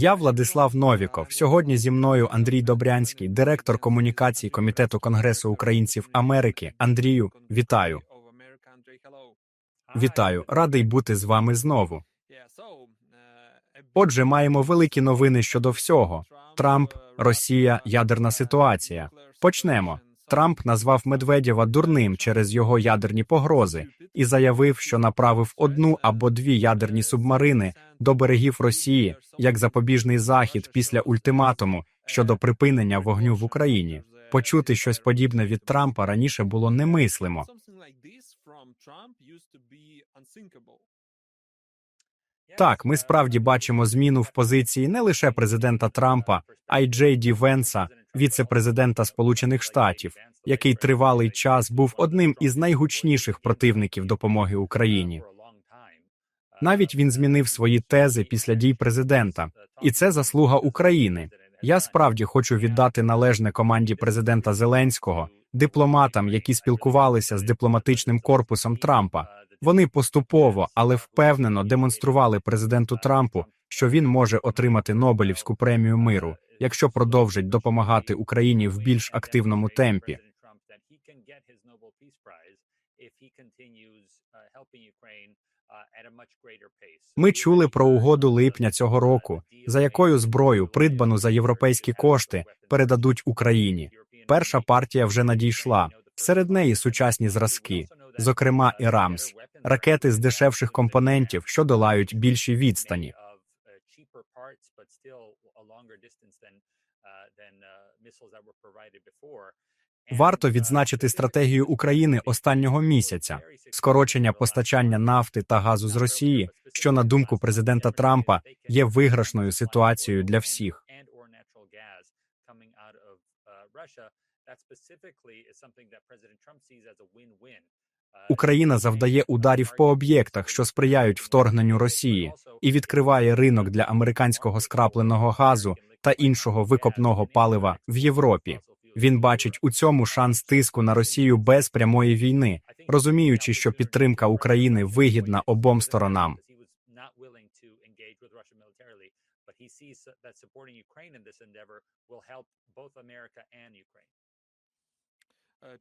Я Владислав Новіков. Сьогодні зі мною Андрій Добрянський, директор комунікацій Комітету Конгресу українців Америки. Андрію, вітаю. Вітаю, радий бути з вами знову. Отже, маємо великі новини щодо всього: Трамп, Росія, ядерна ситуація. Почнемо. Трамп назвав Медведєва дурним через його ядерні погрози і заявив, що направив одну або дві ядерні субмарини до берегів Росії як запобіжний захід після ультиматуму щодо припинення вогню в Україні. Почути щось подібне від Трампа раніше було немислимо. Так, ми справді бачимо зміну в позиції не лише президента Трампа, а й Джей Ді Венса, віце-президента Сполучених Штатів, який тривалий час був одним із найгучніших противників допомоги Україні. Навіть він змінив свої тези після дій президента, і це заслуга України. Я справді хочу віддати належне команді президента Зеленського, дипломатам, які спілкувалися з дипломатичним корпусом Трампа. Вони поступово, але впевнено демонстрували президенту Трампу, що він може отримати Нобелівську премію миру, якщо продовжить допомагати Україні в більш активному темпі. Ми чули про угоду липня цього року, за якою зброю, придбану за європейські кошти, передадуть Україні. Перша партія вже надійшла. Серед неї сучасні зразки, зокрема і РАМС, ракети з дешевших компонентів, що долають більші відстані. Варто відзначити стратегію України останнього місяця скорочення постачання нафти та газу з Росії, що на думку президента Трампа є виграшною ситуацією для всіх. Україна завдає ударів по об'єктах, що сприяють вторгненню Росії, і відкриває ринок для американського скрапленого газу та іншого викопного палива в Європі. Він бачить у цьому шанс тиску на Росію без прямої війни, розуміючи, що підтримка України вигідна обом сторонам.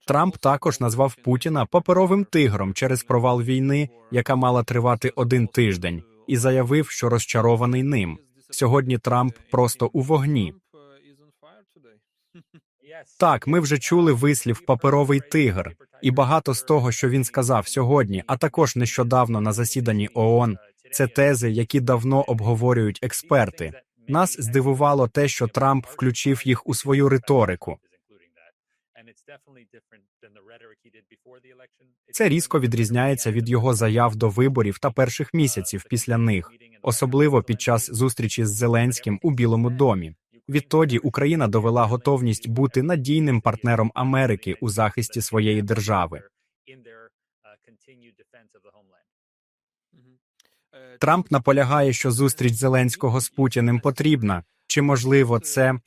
Трамп також назвав Путіна паперовим тигром через провал війни, яка мала тривати один тиждень, і заявив, що розчарований ним. Сьогодні Трамп просто у вогні. Так, ми вже чули вислів паперовий тигр, і багато з того, що він сказав сьогодні, а також нещодавно на засіданні ООН, це тези, які давно обговорюють експерти. Нас здивувало те, що Трамп включив їх у свою риторику. Це різко відрізняється від його заяв до виборів та перших місяців після них, особливо під час зустрічі з Зеленським у Білому домі. Відтоді Україна довела готовність бути надійним партнером Америки у захисті своєї держави. Трамп наполягає, що зустріч Зеленського з Путіним потрібна. Чи можливо це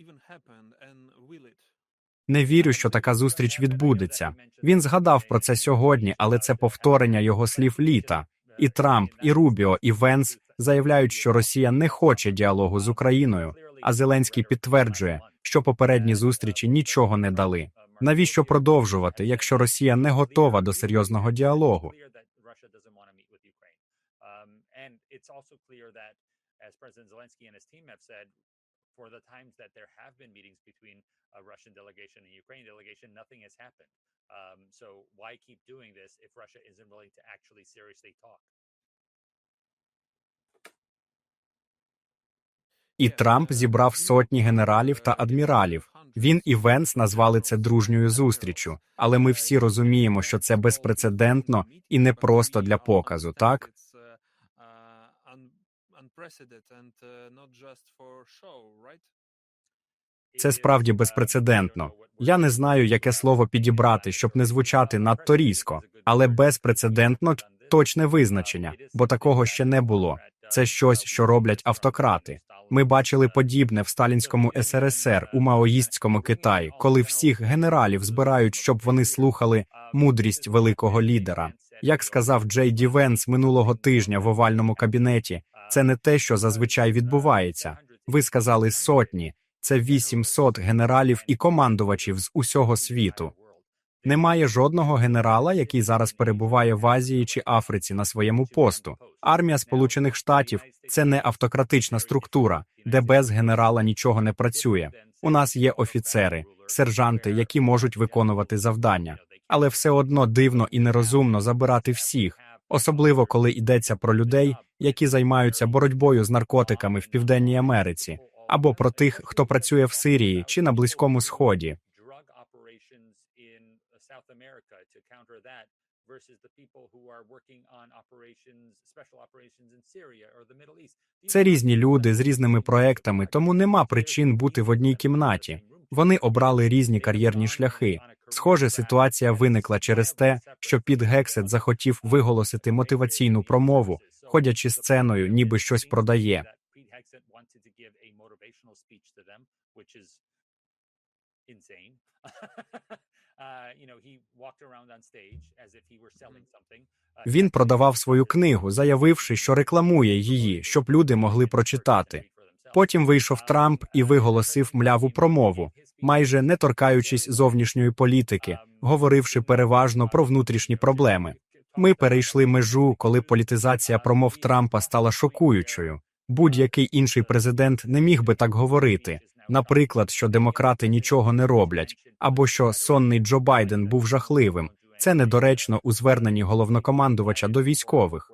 не вірю, що така зустріч відбудеться. Він згадав про це сьогодні, але це повторення його слів літа. І Трамп, і Рубіо, і Венс заявляють, що Росія не хоче діалогу з Україною. А Зеленський підтверджує, що попередні зустрічі нічого не дали. Навіщо продовжувати, якщо Росія не готова до серйозного діалогу? For the times that there have been meetings between a Russian delegation and Ukraine delegation, nothing has happened. Um, so why keep doing this if Russia isn't willing to actually seriously talk? І Трамп зібрав сотні генералів та адміралів. Він і Венс назвали це дружньою зустрічю, але ми всі розуміємо, що це безпрецедентно і не просто для показу, так? Це справді безпрецедентно. Я не знаю, яке слово підібрати, щоб не звучати надто різко, але безпрецедентно точне визначення, бо такого ще не було. Це щось, що роблять автократи. Ми бачили подібне в сталінському СРСР у маоїстському Китаї, коли всіх генералів збирають, щоб вони слухали мудрість великого лідера. Як сказав Джей Ді Венс минулого тижня в овальному кабінеті, це не те, що зазвичай відбувається. Ви сказали сотні. Це 800 генералів і командувачів з усього світу. Немає жодного генерала, який зараз перебуває в Азії чи Африці на своєму посту. Армія Сполучених Штатів це не автократична структура, де без генерала нічого не працює. У нас є офіцери, сержанти, які можуть виконувати завдання, але все одно дивно і нерозумно забирати всіх, особливо коли йдеться про людей, які займаються боротьбою з наркотиками в Південній Америці, або про тих, хто працює в Сирії чи на Близькому Сході. Це різні люди з різними проектами, тому нема причин бути в одній кімнаті. Вони обрали різні кар'єрні шляхи. Схоже, ситуація виникла через те, що Піт Гексет захотів виголосити мотиваційну промову, ходячи сценою, ніби щось продає. Insane. uh, you know, he walked around on stage as if he were selling something. Uh, Він продавав свою книгу, заявивши, що рекламує її, щоб люди могли прочитати. Потім вийшов Трамп і виголосив мляву промову, майже не торкаючись зовнішньої політики, говоривши переважно про внутрішні проблеми. Ми перейшли межу, коли політизація промов Трампа стала шокуючою. Будь-який інший президент не міг би так говорити. Наприклад, що демократи нічого не роблять, або що сонний Джо Байден був жахливим. Це недоречно у зверненні головнокомандувача до військових.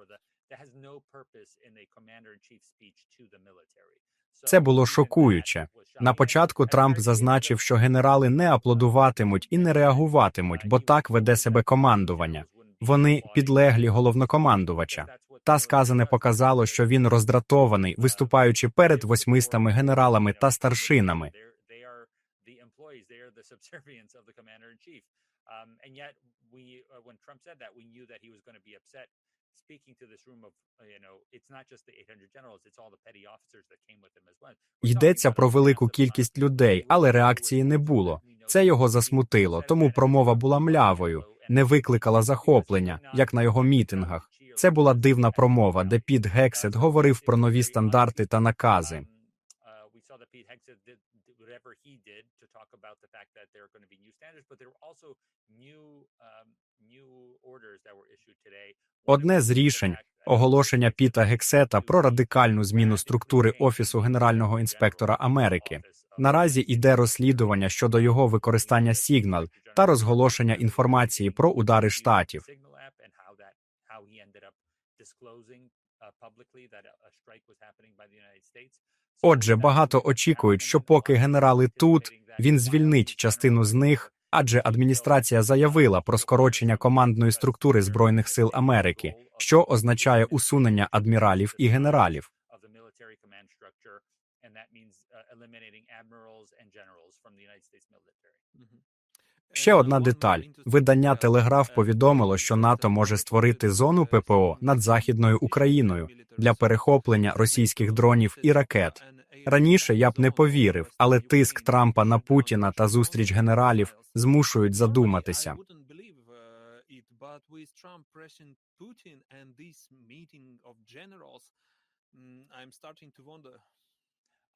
Це було шокуюче. На початку Трамп зазначив, що генерали не аплодуватимуть і не реагуватимуть, бо так веде себе командування. Вони підлеглі головнокомандувача. Та сказане показало, що він роздратований, виступаючи перед восьмистами генералами та старшинами. They are the employees. They are the subservients of the commander in chief. Um, and yet, we, uh, when Trump said that, we knew that he was going to be upset. Speaking to this room of, uh, you know, it's not just the 800 generals; it's all the petty officers that came with him as well. We're Йдеться про велику кількість людей, але реакції не було. Це його засмутило, тому промова була млявою, не викликала захоплення, як на його мітингах. Це була дивна промова, де Піт Гексет говорив про нові стандарти та накази. Одне з рішень оголошення Піта Гексета про радикальну зміну структури Офісу Генерального інспектора Америки. Наразі іде розслідування щодо його використання Сігнал та розголошення інформації про удари штатів. So Отже, багато очікують, що поки генерали тут, він звільнить частину з них, адже адміністрація заявила про скорочення командної структури збройних сил Америки, що означає усунення адміралів і генералів. Ще одна деталь: видання Телеграф повідомило, що НАТО може створити зону ППО над західною Україною для перехоплення російських дронів і ракет. Раніше я б не повірив, але тиск Трампа на Путіна та зустріч генералів змушують задуматися.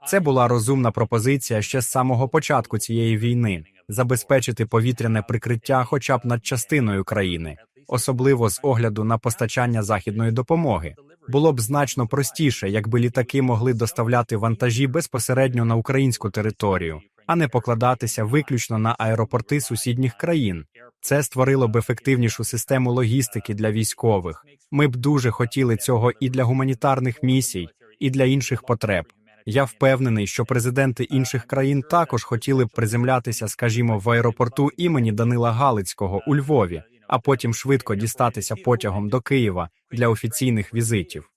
Це була розумна пропозиція ще з самого початку цієї війни забезпечити повітряне прикриття, хоча б над частиною країни, особливо з огляду на постачання західної допомоги. Було б значно простіше, якби літаки могли доставляти вантажі безпосередньо на українську територію, а не покладатися виключно на аеропорти сусідніх країн. Це створило б ефективнішу систему логістики для військових. Ми б дуже хотіли цього і для гуманітарних місій, і для інших потреб. Я впевнений, що президенти інших країн також хотіли б приземлятися, скажімо, в аеропорту імені Данила Галицького у Львові, а потім швидко дістатися потягом до Києва для офіційних візитів.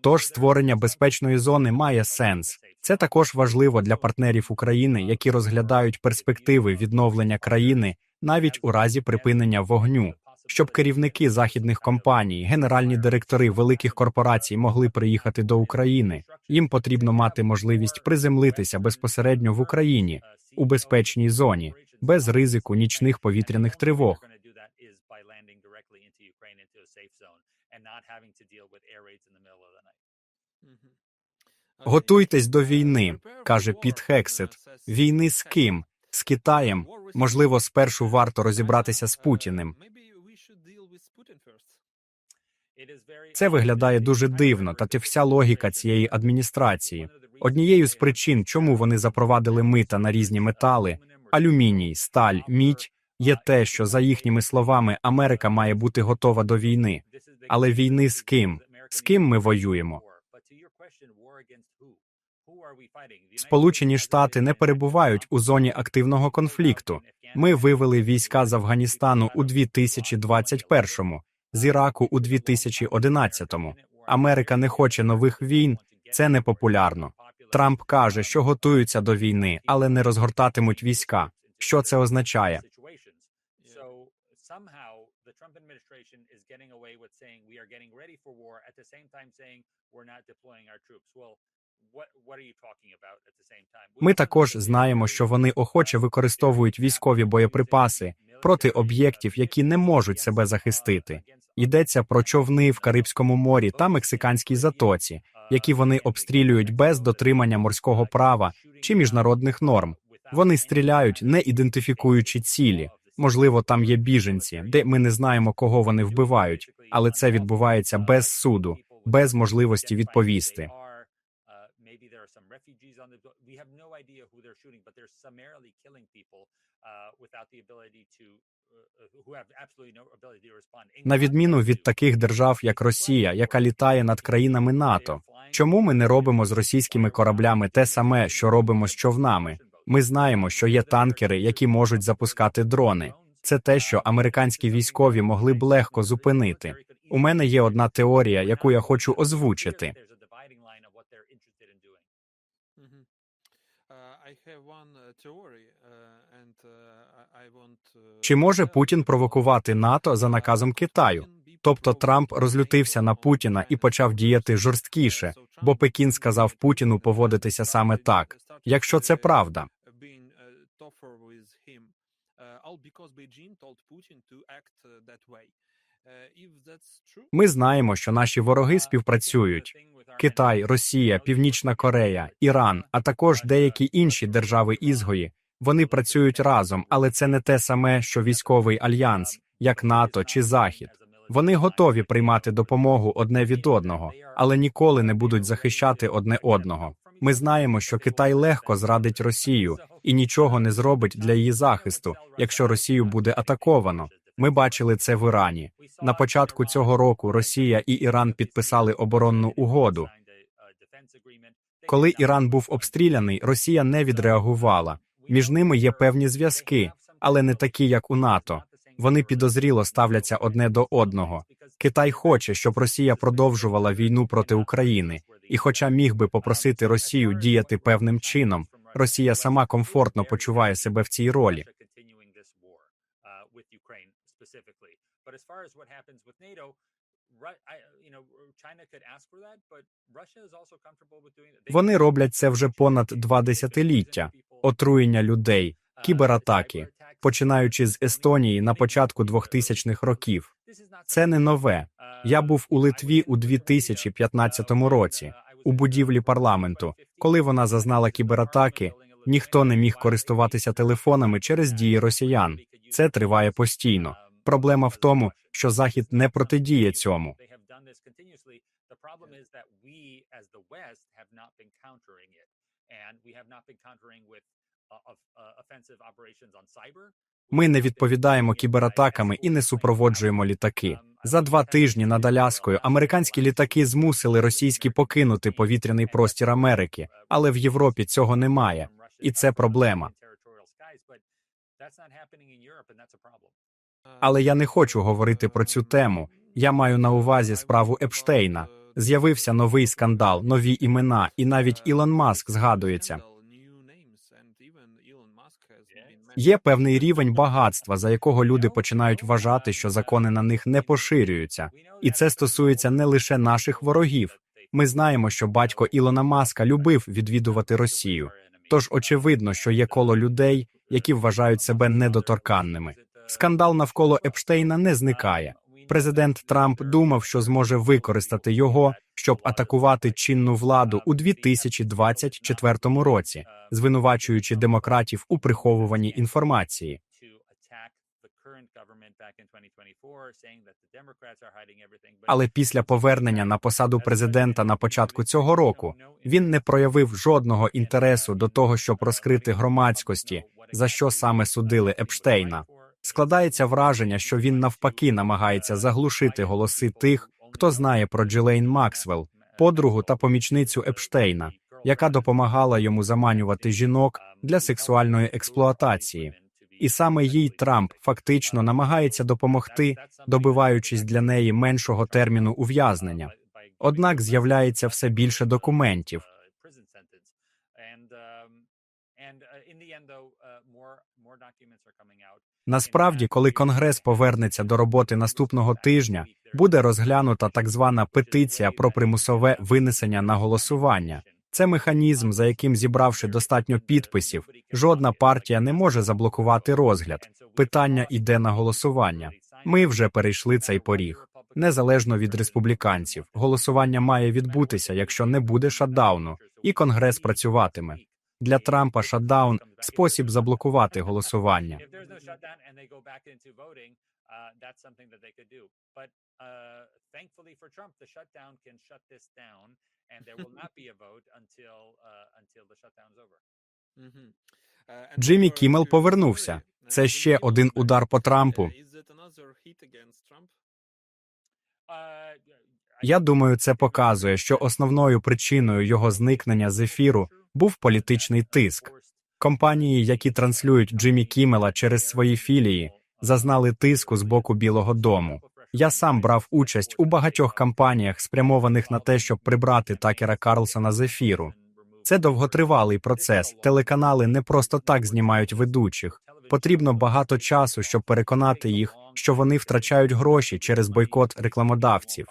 Тож створення безпечної зони має сенс. Це також важливо для партнерів України, які розглядають перспективи відновлення країни навіть у разі припинення вогню, щоб керівники західних компаній, генеральні директори великих корпорацій могли приїхати до України. Їм потрібно мати можливість приземлитися безпосередньо в Україні у безпечній зоні, без ризику нічних повітряних тривог. Готуйтесь до війни, каже Піт Хексет. Війни з ким? З Китаєм? Можливо, спершу варто розібратися з Путіним. Це виглядає дуже дивно, та це вся логіка цієї адміністрації. Однією з причин, чому вони запровадили мита на різні метали алюміній, сталь, мідь, є те, що за їхніми словами Америка має бути готова до війни. Але війни з ким? З ким ми воюємо? Сполучені Штати не перебувають у зоні активного конфлікту. Ми вивели війська з Афганістану у 2021-му, з Іраку у 2011-му. Америка не хоче нових війн. Це непопулярно. Трамп каже, що готуються до війни, але не розгортатимуть війська. Що це означає? Ми також знаємо, що вони охоче використовують військові боєприпаси проти об'єктів, які не можуть себе захистити. Йдеться про човни в Карибському морі та Мексиканській затоці, які вони обстрілюють без дотримання морського права чи міжнародних норм. Вони стріляють, не ідентифікуючи цілі. Можливо, там є біженці, де ми не знаємо, кого вони вбивають, але це відбувається без суду, без можливості відповісти. Refugees on the. We have no idea who they're shooting, but they're summarily killing people uh, without the ability to, uh. На відміну від таких держав, як Росія, яка літає над країнами НАТО. Чому ми не робимо з російськими кораблями те саме, що робимо з човнами? Ми знаємо, що є танкери, які можуть запускати дрони. Це те, що американські військові могли б легко зупинити. У мене є одна теорія, яку я хочу озвучити. There's a dividing line of what they're interested in doing. Mhm. Uh, I have one uh, theory, uh, and uh, I I want. uh, Чи може Путін провокувати НАТО за uh, наказом Китаю? Тобто Трамп розлютився на Путіна і почав діяти жорсткіше, бо Пекін сказав Путіну поводитися саме так. Якщо це правда, uh, uh, all because Beijing told Putin to act uh, that way. That's ми знаємо, що наші вороги співпрацюють. Китай, Росія, Північна Корея, Іран, а також деякі інші держави ізгої. Вони працюють разом, але це не те саме, що військовий альянс, як НАТО чи Захід. Вони готові приймати допомогу одне від одного, але ніколи не будуть захищати одне одного. Ми знаємо, що Китай легко зрадить Росію і нічого не зробить для її захисту, якщо Росію буде атаковано. Ми бачили це в Ірані. На початку цього року Росія і Іран підписали оборонну угоду. Коли Іран був обстріляний, Росія не відреагувала. Між ними є певні зв'язки, але не такі, як у НАТО. Вони підозріло ставляться одне до одного. Китай хоче, щоб Росія продовжувала війну проти України, і, хоча міг би попросити Росію діяти певним чином, Росія сама комфортно почуває себе в цій ролі. But as far as what happens with NATO. Вони роблять це вже понад два десятиліття. Отруєння людей, кібератаки, починаючи з Естонії на початку 2000-х років. Це не нове. Я був у Литві у 2015 році, у будівлі парламенту. Коли вона зазнала кібератаки, ніхто не міг користуватися телефонами через дії росіян. Це триває постійно. Проблема в тому, що Захід не протидіє цьому. Uh, uh. Ми не відповідаємо кібератаками і не супроводжуємо літаки. За два тижні над Аляскою американські літаки змусили російські покинути повітряний простір Америки, але в Європі цього немає, і це проблема. Але я не хочу говорити про цю тему. Я маю на увазі справу Епштейна. З'явився новий скандал, нові імена, і навіть Ілон Маск згадується. Є певний рівень багатства, за якого люди починають вважати, що закони на них не поширюються, і це стосується не лише наших ворогів. Ми знаємо, що батько Ілона Маска любив відвідувати Росію. Тож очевидно, що є коло людей, які вважають себе недоторканними. Скандал навколо Епштейна не зникає. Президент Трамп думав, що зможе використати його, щоб атакувати чинну владу у 2024 році, звинувачуючи демократів у приховуванні інформації. Але після повернення на посаду президента на початку цього року він не проявив жодного інтересу до того, щоб розкрити громадськості, за що саме судили Епштейна. Складається враження, що він навпаки намагається заглушити голоси тих, хто знає про Джилейн Максвелл, подругу та помічницю Епштейна, яка допомагала йому заманювати жінок для сексуальної експлуатації. І саме їй Трамп фактично намагається допомогти, добиваючись для неї меншого терміну ув'язнення. Однак з'являється все більше документів. Насправді, коли Конгрес повернеться до роботи наступного тижня, буде розглянута так звана петиція про примусове винесення на голосування. Це механізм, за яким, зібравши достатньо підписів, жодна партія не може заблокувати розгляд. Питання йде на голосування. Ми вже перейшли цей поріг. Незалежно від республіканців, голосування має відбутися, якщо не буде шатдауну, і конгрес працюватиме. Для Трампа шатдаун – спосіб заблокувати голосування. Uh, uh, uh. Uh, Джиммі to повернувся. Це Uh, ще один удар по. Трампу. Uh? Uh, Я думаю, це показує, що основною причиною його зникнення з ефіру був політичний тиск. Компанії, які транслюють Джиммі Кіммела через свої філії, зазнали тиску з боку Білого Дому. Я сам брав участь у багатьох кампаніях, спрямованих на те, щоб прибрати Такера Карлсона з ефіру. Це довготривалий процес. Телеканали не просто так знімають ведучих. Потрібно багато часу, щоб переконати їх, що вони втрачають гроші через бойкот рекламодавців.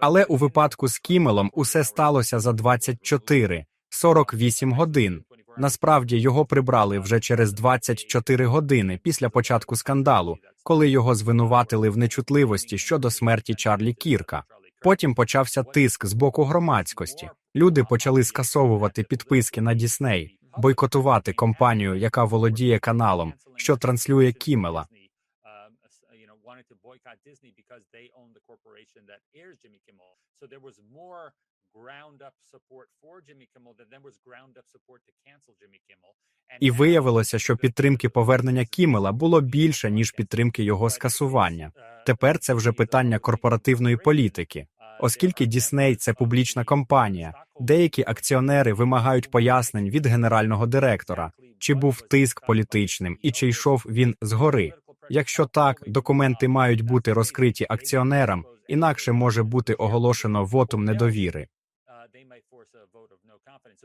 Але у випадку з Кімелом усе сталося за 24 48 годин. Насправді його прибрали вже через 24 години після початку скандалу, коли його звинуватили в нечутливості щодо смерті Чарлі Кірка. Потім почався тиск з боку громадськості. Люди почали скасовувати підписки на Дісней, бойкотувати компанію, яка володіє каналом, що транслює Кімела. І виявилося, що підтримки повернення Кімела було більше ніж підтримки його скасування. Тепер це вже питання корпоративної політики, оскільки Дісней це публічна компанія. Деякі акціонери вимагають пояснень від генерального директора, чи був тиск політичним і чи йшов він згори. Якщо так, документи мають бути розкриті акціонерам, інакше може бути оголошено вотум недовіри.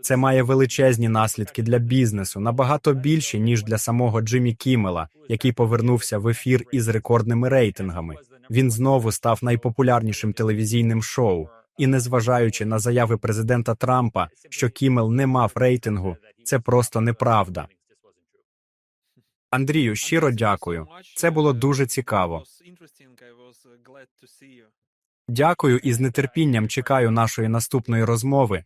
Це має величезні наслідки для бізнесу, набагато більші ніж для самого Джиммі Кіммела, який повернувся в ефір із рекордними рейтингами. Він знову став найпопулярнішим телевізійним шоу. І незважаючи на заяви президента Трампа, що Кіммел не мав рейтингу, це просто неправда. Андрію, щиро дякую. Це було дуже цікаво. Дякую і з нетерпінням чекаю нашої наступної розмови.